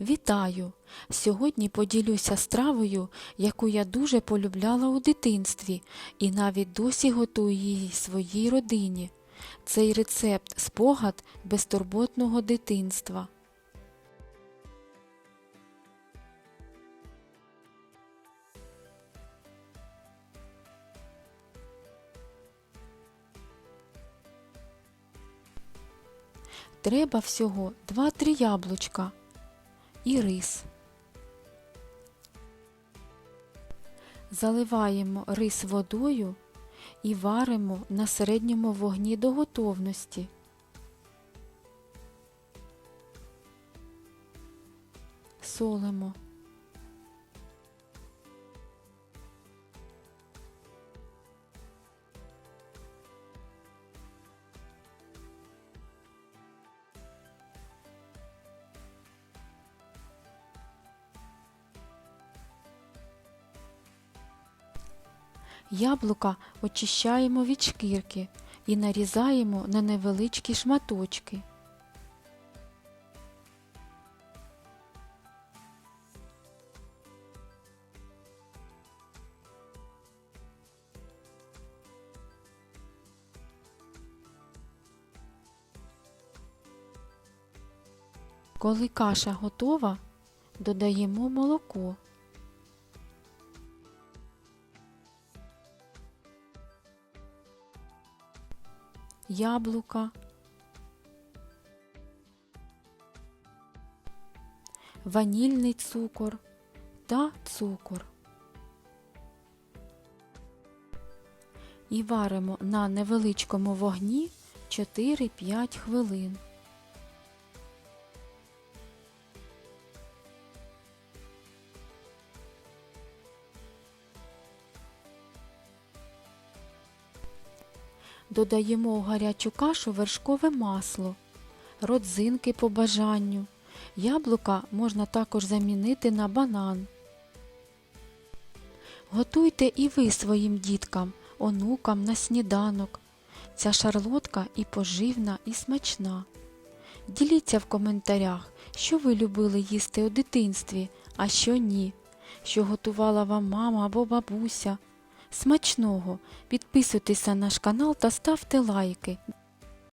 Вітаю! Сьогодні поділюся стравою, яку я дуже полюбляла у дитинстві і навіть досі готую її своїй родині. Цей рецепт спогад безтурботного дитинства. Треба всього 2-3 яблучка і рис. Заливаємо рис водою і варимо на середньому вогні до готовності. Солимо. Яблука очищаємо від шкірки і нарізаємо на невеличкі шматочки. Коли каша готова, додаємо молоко. Яблука, ванільний цукор та цукор. І варимо на невеличкому вогні 4-5 хвилин. Додаємо у гарячу кашу вершкове масло, родзинки по бажанню. Яблука можна також замінити на банан. Готуйте і ви своїм діткам, онукам на сніданок. Ця шарлотка і поживна, і смачна. Діліться в коментарях, що ви любили їсти у дитинстві, а що ні, що готувала вам мама або бабуся. Смачного! Підписуйтесь на наш канал та ставте лайки.